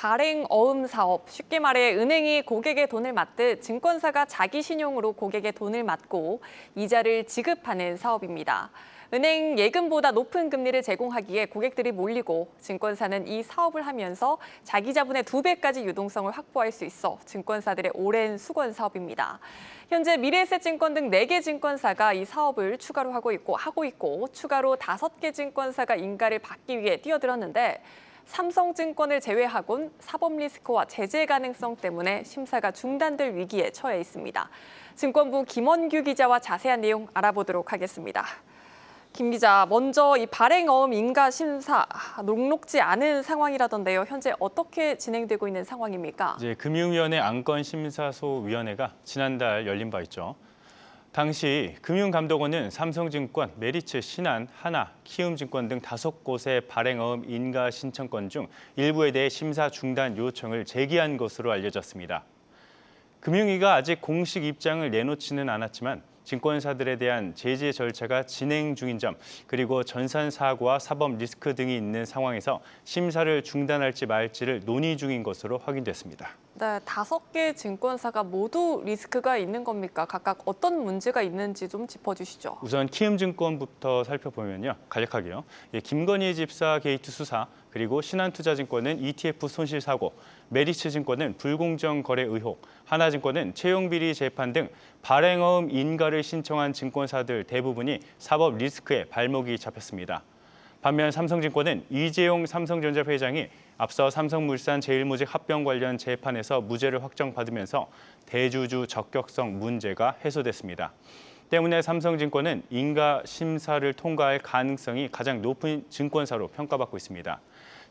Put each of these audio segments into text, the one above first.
발행 어음 사업, 쉽게 말해 은행이 고객의 돈을 맞듯 증권사가 자기 신용으로 고객의 돈을 맞고 이자를 지급하는 사업입니다. 은행 예금보다 높은 금리를 제공하기에 고객들이 몰리고 증권사는 이 사업을 하면서 자기 자본의 두 배까지 유동성을 확보할 수 있어 증권사들의 오랜 수건 사업입니다. 현재 미래에셋증권 등 네 개 증권사가 이 사업을 추가로 하고 있고 하고 있고 추가로 다섯 개 증권사가 인가를 받기 위해 뛰어들었는데 삼성증권을 제외하곤 사법 리스크와 제재 가능성 때문에 심사가 중단될 위기에 처해 있습니다. 증권부 김원규 기자와 자세한 내용 알아보도록 하겠습니다. 김 기자, 먼저 이 발행어음 인가 심사 녹록지 않은 상황이라던데요. 현재 어떻게 진행되고 있는 상황입니까? 이제 금융위원회 안건심사소위원회가 지난달 열린 바 있죠. 당시 금융감독원은 삼성증권, 메리츠, 신한, 하나, 키움증권 등 다섯 곳의 발행어음 인가 신청건 중 일부에 대해 심사 중단 요청을 제기한 것으로 알려졌습니다. 금융위가 아직 공식 입장을 내놓지는 않았지만 증권사들에 대한 제재 절차가 진행 중인 점 그리고 전산 사고와 사법 리스크 등이 있는 상황에서 심사를 중단할지 말지를 논의 중인 것으로 확인됐습니다. 네, 다섯 개 증권사가 모두 리스크가 있는 겁니까? 각각 어떤 문제가 있는지 좀 짚어주시죠. 우선 키움증권부터 살펴보면요. 간략하게요. 예, 김건희 집사 게이트 수사, 그리고 신한투자증권은 ETF 손실 사고, 메리츠증권은 불공정 거래 의혹, 하나증권은 채용비리 재판 등 발행어음 인가를 신청한 증권사들 대부분이 사법 리스크에 발목이 잡혔습니다. 반면 삼성증권은 이재용 삼성전자 회장이 앞서 삼성물산 제일모직 합병 관련 재판에서 무죄를 확정받으면서 대주주 적격성 문제가 해소됐습니다. 때문에 삼성증권은 인가 심사를 통과할 가능성이 가장 높은 증권사로 평가받고 있습니다.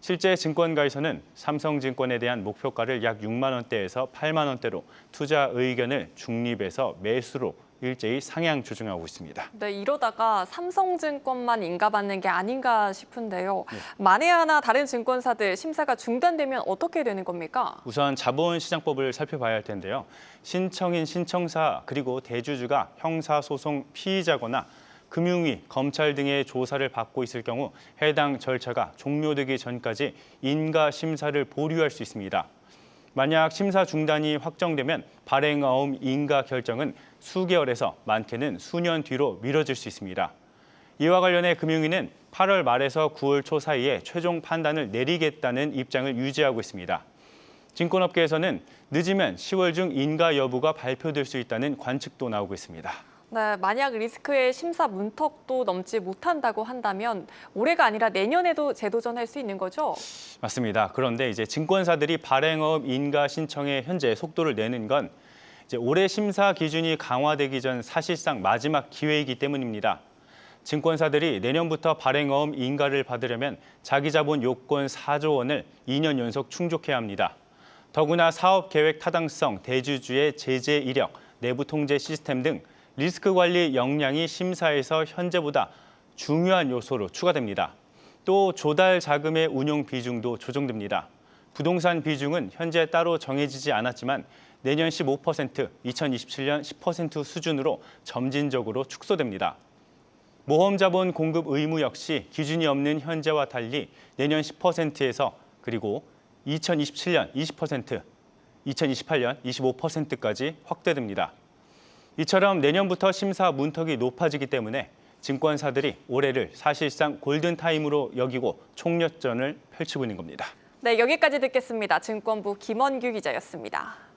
실제 증권가에서는 삼성증권에 대한 목표가를 약 6만 원대에서 8만 원대로 투자 의견을 중립에서 매수로 일제히 상향 조정하고 있습니다. 네, 이러다가 삼성증권만 인가받는 게 아닌가 싶은데요. 만에 하나 다른 증권사들 심사가 중단되면 어떻게 되는 겁니까? 우선 자본시장법을 살펴봐야 할 텐데요. 신청인 신청사 그리고 대주주가 형사소송 피의자거나 금융위, 검찰 등의 조사를 받고 있을 경우 해당 절차가 종료되기 전까지 인가 심사를 보류할 수 있습니다. 만약 심사 중단이 확정되면 발행어음 인가 결정은 수개월에서 많게는 수년 뒤로 미뤄질 수 있습니다. 이와 관련해 금융위는 8월 말에서 9월 초 사이에 최종 판단을 내리겠다는 입장을 유지하고 있습니다. 증권업계에서는 늦으면 10월 중 인가 여부가 발표될 수 있다는 관측도 나오고 있습니다. 네, 만약 리스크의 심사 문턱도 넘지 못한다고 한다면 올해가 아니라 내년에도 재도전할 수 있는 거죠? 맞습니다. 그런데 이제 증권사들이 발행업 인가 신청에 현재 속도를 내는 건 이제 올해 심사 기준이 강화되기 전 사실상 마지막 기회이기 때문입니다. 증권사들이 내년부터 발행어음 인가를 받으려면 자기자본 요건 4조 원을 2년 연속 충족해야 합니다. 더구나 사업 계획 타당성, 대주주의 제재 이력, 내부 통제 시스템 등 리스크 관리 역량이 심사에서 현재보다 중요한 요소로 추가됩니다. 또 조달 자금의 운용 비중도 조정됩니다. 부동산 비중은 현재 따로 정해지지 않았지만 내년 15%, 2027년 10% 수준으로 점진적으로 축소됩니다. 모험 자본 공급 의무 역시 기준이 없는 현재와 달리 내년 10%에서 그리고 2027년 20%, 2028년 25%까지 확대됩니다. 이처럼 내년부터 심사 문턱이 높아지기 때문에 증권사들이 올해를 사실상 골든타임으로 여기고 총력전을 펼치고 있는 겁니다. 네, 여기까지 듣겠습니다. 증권부 김원규 기자였습니다.